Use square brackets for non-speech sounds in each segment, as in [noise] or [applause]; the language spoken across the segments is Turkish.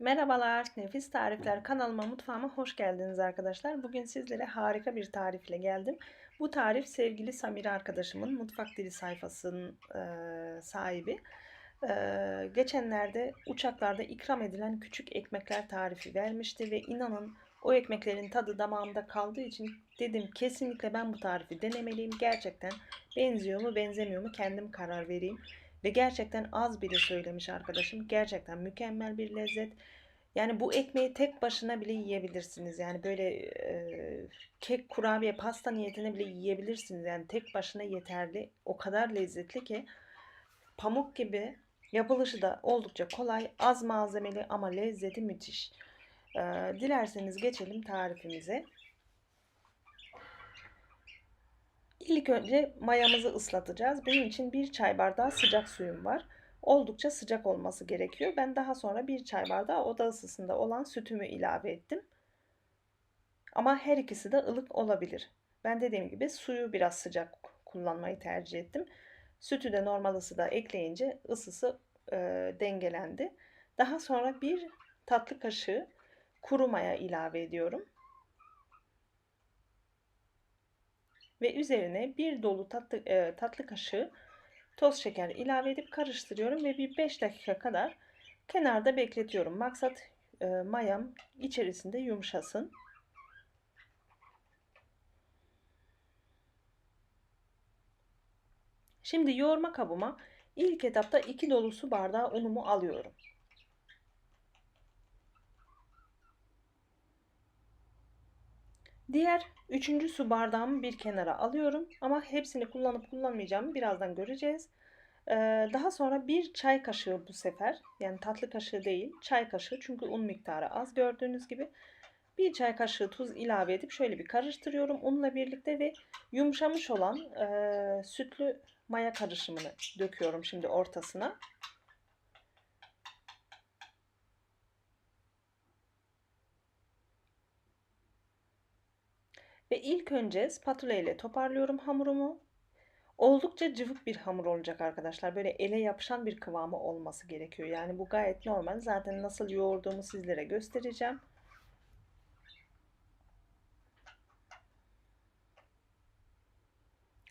Merhabalar, Nefis Tarifler kanalıma mutfağıma hoş geldiniz arkadaşlar. Bugün sizlere harika bir tarifle geldim. Bu tarif sevgili Samira arkadaşımın mutfak dili sayfasının e, sahibi. E, geçenlerde uçaklarda ikram edilen küçük ekmekler tarifi vermişti ve inanın o ekmeklerin tadı damağımda kaldığı için dedim kesinlikle ben bu tarifi denemeliyim. Gerçekten benziyor mu benzemiyor mu kendim karar vereyim. Ve gerçekten az bile söylemiş arkadaşım. Gerçekten mükemmel bir lezzet. Yani bu ekmeği tek başına bile yiyebilirsiniz. Yani böyle e, kek, kurabiye, pasta niyetine bile yiyebilirsiniz. Yani tek başına yeterli. O kadar lezzetli ki pamuk gibi yapılışı da oldukça kolay. Az malzemeli ama lezzeti müthiş. E, dilerseniz geçelim tarifimize. İlk önce mayamızı ıslatacağız. Benim için bir çay bardağı sıcak suyum var. Oldukça sıcak olması gerekiyor. Ben daha sonra bir çay bardağı oda ısısında olan sütümü ilave ettim. Ama her ikisi de ılık olabilir. Ben dediğim gibi suyu biraz sıcak kullanmayı tercih ettim. Sütü de normal ısıda ekleyince ısısı e, dengelendi. Daha sonra bir tatlı kaşığı kuru maya ilave ediyorum. Ve üzerine bir dolu tatlı, e, tatlı kaşığı toz şeker ilave edip karıştırıyorum ve bir 5 dakika kadar kenarda bekletiyorum. Maksat e, mayam içerisinde yumuşasın. Şimdi yoğurma kabıma ilk etapta 2 dolu su bardağı unumu alıyorum. Diğer üçüncü su bardağımı bir kenara alıyorum. Ama hepsini kullanıp kullanmayacağımı birazdan göreceğiz. Ee, daha sonra bir çay kaşığı bu sefer yani tatlı kaşığı değil çay kaşığı çünkü un miktarı az gördüğünüz gibi bir çay kaşığı tuz ilave edip şöyle bir karıştırıyorum unla birlikte ve yumuşamış olan e, sütlü maya karışımını döküyorum şimdi ortasına. Ve ilk önce spatula ile toparlıyorum hamurumu. Oldukça cıvık bir hamur olacak arkadaşlar. Böyle ele yapışan bir kıvamı olması gerekiyor. Yani bu gayet normal. Zaten nasıl yoğurduğumu sizlere göstereceğim.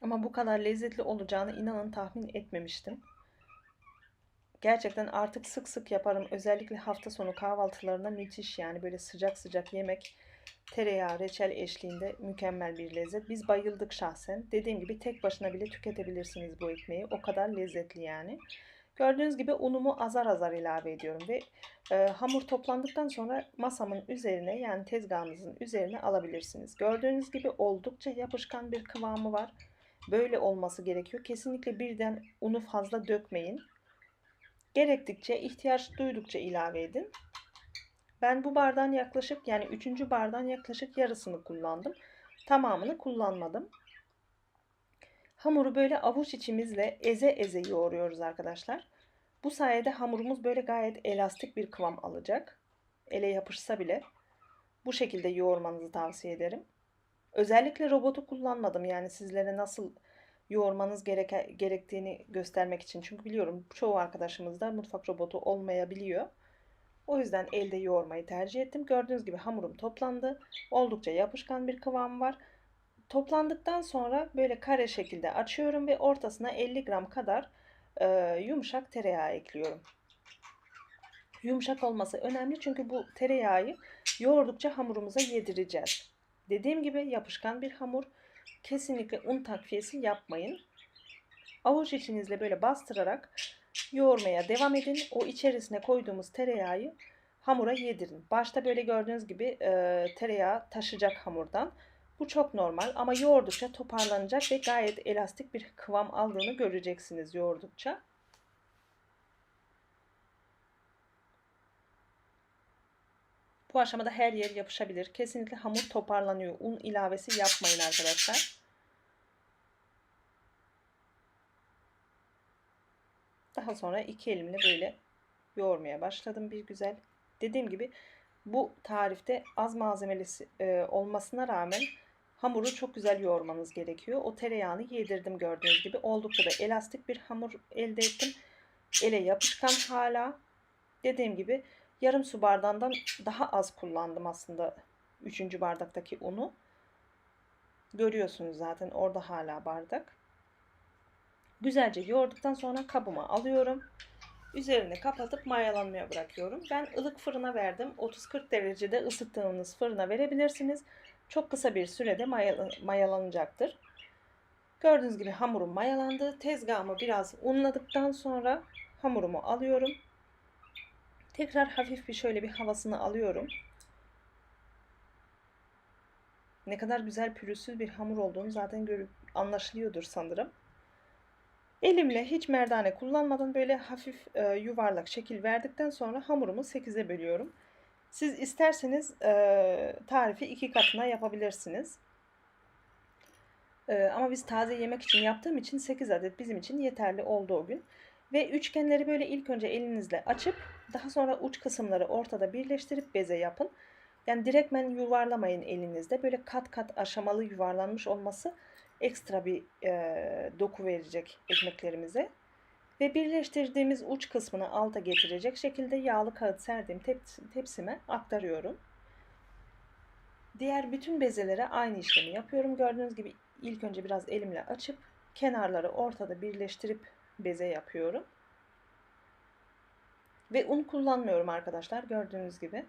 Ama bu kadar lezzetli olacağını inanın tahmin etmemiştim. Gerçekten artık sık sık yaparım. Özellikle hafta sonu kahvaltılarına müthiş yani böyle sıcak sıcak yemek Tereyağı, reçel eşliğinde mükemmel bir lezzet. Biz bayıldık şahsen. Dediğim gibi tek başına bile tüketebilirsiniz bu ekmeği. O kadar lezzetli yani. Gördüğünüz gibi unumu azar azar ilave ediyorum ve e, hamur toplandıktan sonra masamın üzerine yani tezgahınızın üzerine alabilirsiniz. Gördüğünüz gibi oldukça yapışkan bir kıvamı var. Böyle olması gerekiyor. Kesinlikle birden unu fazla dökmeyin. Gerektikçe, ihtiyaç duydukça ilave edin. Ben bu bardağın yaklaşık yani üçüncü bardağın yaklaşık yarısını kullandım. Tamamını kullanmadım. Hamuru böyle avuç içimizle eze eze yoğuruyoruz arkadaşlar. Bu sayede hamurumuz böyle gayet elastik bir kıvam alacak. Ele yapışsa bile bu şekilde yoğurmanızı tavsiye ederim. Özellikle robotu kullanmadım yani sizlere nasıl yoğurmanız gereke, gerektiğini göstermek için. Çünkü biliyorum çoğu arkadaşımızda mutfak robotu olmayabiliyor. O yüzden elde yoğurmayı tercih ettim. Gördüğünüz gibi hamurum toplandı. Oldukça yapışkan bir kıvam var. Toplandıktan sonra böyle kare şekilde açıyorum ve ortasına 50 gram kadar e, yumuşak tereyağı ekliyorum. Yumuşak olması önemli çünkü bu tereyağı yoğurdukça hamurumuza yedireceğiz. Dediğim gibi yapışkan bir hamur. Kesinlikle un takviyesi yapmayın. Avuç içinizle böyle bastırarak yoğurmaya devam edin. O içerisine koyduğumuz tereyağı hamura yedirin. Başta böyle gördüğünüz gibi e, tereyağı taşacak hamurdan. Bu çok normal ama yoğurdukça toparlanacak ve gayet elastik bir kıvam aldığını göreceksiniz yoğurdukça. Bu aşamada her yer yapışabilir. Kesinlikle hamur toparlanıyor. Un ilavesi yapmayın arkadaşlar. Daha sonra iki elimle böyle yoğurmaya başladım bir güzel. Dediğim gibi bu tarifte az malzemeli e, olmasına rağmen hamuru çok güzel yoğurmanız gerekiyor. O tereyağını yedirdim gördüğünüz gibi. Oldukça da elastik bir hamur elde ettim. Ele yapışkan hala. Dediğim gibi yarım su bardağından daha az kullandım aslında 3. bardaktaki unu. Görüyorsunuz zaten orada hala bardak. Güzelce yoğurduktan sonra kabıma alıyorum. Üzerine kapatıp mayalanmaya bırakıyorum. Ben ılık fırına verdim. 30-40 derecede ısıttığınız fırına verebilirsiniz. Çok kısa bir sürede mayalanacaktır. Gördüğünüz gibi hamurum mayalandı. Tezgahımı biraz unladıktan sonra hamurumu alıyorum. Tekrar hafif bir şöyle bir havasını alıyorum. Ne kadar güzel pürüzsüz bir hamur olduğunu zaten görüp anlaşılıyordur sanırım. Elimle hiç merdane kullanmadan böyle hafif e, yuvarlak şekil verdikten sonra hamurumu 8'e bölüyorum. Siz isterseniz e, tarifi iki katına yapabilirsiniz. E, ama biz taze yemek için yaptığım için 8 adet bizim için yeterli oldu o gün. Ve üçgenleri böyle ilk önce elinizle açıp daha sonra uç kısımları ortada birleştirip beze yapın. Yani direktmen yuvarlamayın elinizde. Böyle kat kat aşamalı yuvarlanmış olması ekstra bir e, doku verecek ekmeklerimize. Ve birleştirdiğimiz uç kısmını alta getirecek şekilde yağlı kağıt serdiğim tepsime aktarıyorum. Diğer bütün bezelere aynı işlemi yapıyorum. Gördüğünüz gibi ilk önce biraz elimle açıp kenarları ortada birleştirip beze yapıyorum. Ve un kullanmıyorum arkadaşlar gördüğünüz gibi.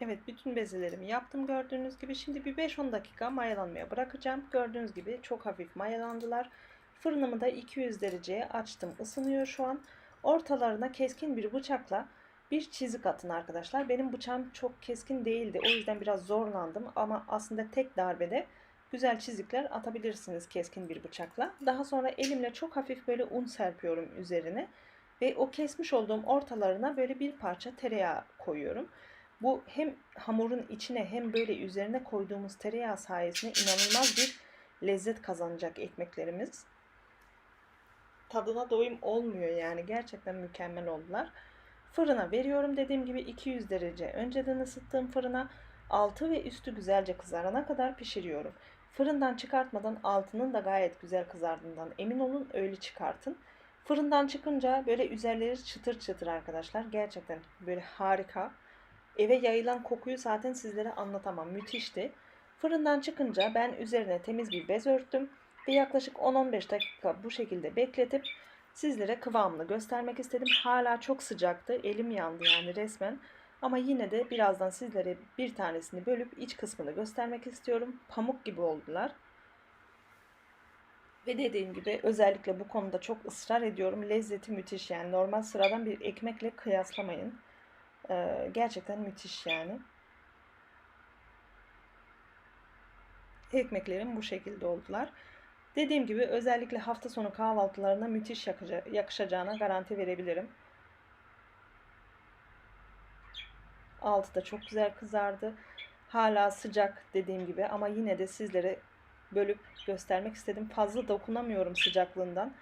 Evet bütün bezelerimi yaptım gördüğünüz gibi. Şimdi bir 5-10 dakika mayalanmaya bırakacağım. Gördüğünüz gibi çok hafif mayalandılar. Fırınımı da 200 dereceye açtım. Isınıyor şu an. Ortalarına keskin bir bıçakla bir çizik atın arkadaşlar. Benim bıçağım çok keskin değildi. O yüzden biraz zorlandım. Ama aslında tek darbede güzel çizikler atabilirsiniz keskin bir bıçakla. Daha sonra elimle çok hafif böyle un serpiyorum üzerine. Ve o kesmiş olduğum ortalarına böyle bir parça tereyağı koyuyorum. Bu hem hamurun içine hem böyle üzerine koyduğumuz tereyağı sayesinde inanılmaz bir lezzet kazanacak ekmeklerimiz. Tadına doyum olmuyor yani gerçekten mükemmel oldular. Fırına veriyorum dediğim gibi 200 derece önceden ısıttığım fırına altı ve üstü güzelce kızarana kadar pişiriyorum. Fırından çıkartmadan altının da gayet güzel kızardığından emin olun öyle çıkartın. Fırından çıkınca böyle üzerleri çıtır çıtır arkadaşlar. Gerçekten böyle harika. Eve yayılan kokuyu zaten sizlere anlatamam. Müthişti. Fırından çıkınca ben üzerine temiz bir bez örttüm ve yaklaşık 10-15 dakika bu şekilde bekletip sizlere kıvamını göstermek istedim. Hala çok sıcaktı. Elim yandı yani resmen. Ama yine de birazdan sizlere bir tanesini bölüp iç kısmını göstermek istiyorum. Pamuk gibi oldular. Ve dediğim gibi özellikle bu konuda çok ısrar ediyorum. Lezzeti müthiş yani normal sıradan bir ekmekle kıyaslamayın. Gerçekten müthiş yani. Ekmeklerim bu şekilde oldular. Dediğim gibi özellikle hafta sonu kahvaltılarına müthiş yakışacağına garanti verebilirim. Altı da çok güzel kızardı. Hala sıcak dediğim gibi ama yine de sizlere bölüp göstermek istedim. Fazla dokunamıyorum sıcaklığından.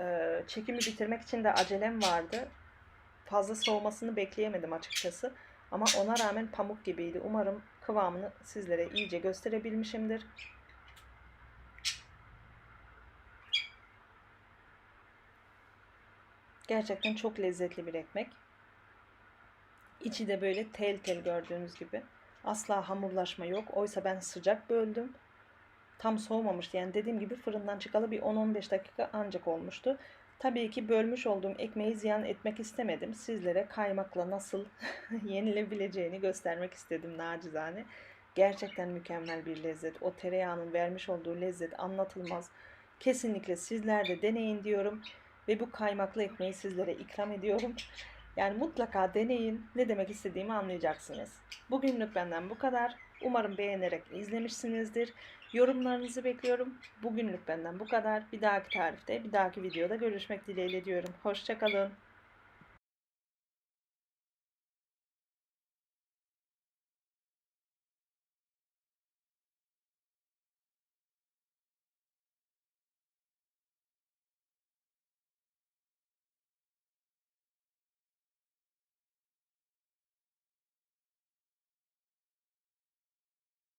Ee, çekimi bitirmek için de acelem vardı fazla soğumasını bekleyemedim açıkçası. Ama ona rağmen pamuk gibiydi. Umarım kıvamını sizlere iyice gösterebilmişimdir. Gerçekten çok lezzetli bir ekmek. İçi de böyle tel tel gördüğünüz gibi. Asla hamurlaşma yok. Oysa ben sıcak böldüm. Tam soğumamıştı. Yani dediğim gibi fırından çıkalı bir 10-15 dakika ancak olmuştu. Tabii ki bölmüş olduğum ekmeği ziyan etmek istemedim. Sizlere kaymakla nasıl [laughs] yenilebileceğini göstermek istedim nacizane. Gerçekten mükemmel bir lezzet. O tereyağının vermiş olduğu lezzet anlatılmaz. Kesinlikle sizler de deneyin diyorum. Ve bu kaymaklı ekmeği sizlere ikram ediyorum. Yani mutlaka deneyin. Ne demek istediğimi anlayacaksınız. Bugünlük benden bu kadar. Umarım beğenerek izlemişsinizdir. Yorumlarınızı bekliyorum. Bugünlük benden bu kadar. Bir dahaki tarifte, bir dahaki videoda görüşmek dileğiyle diyorum. Hoşçakalın.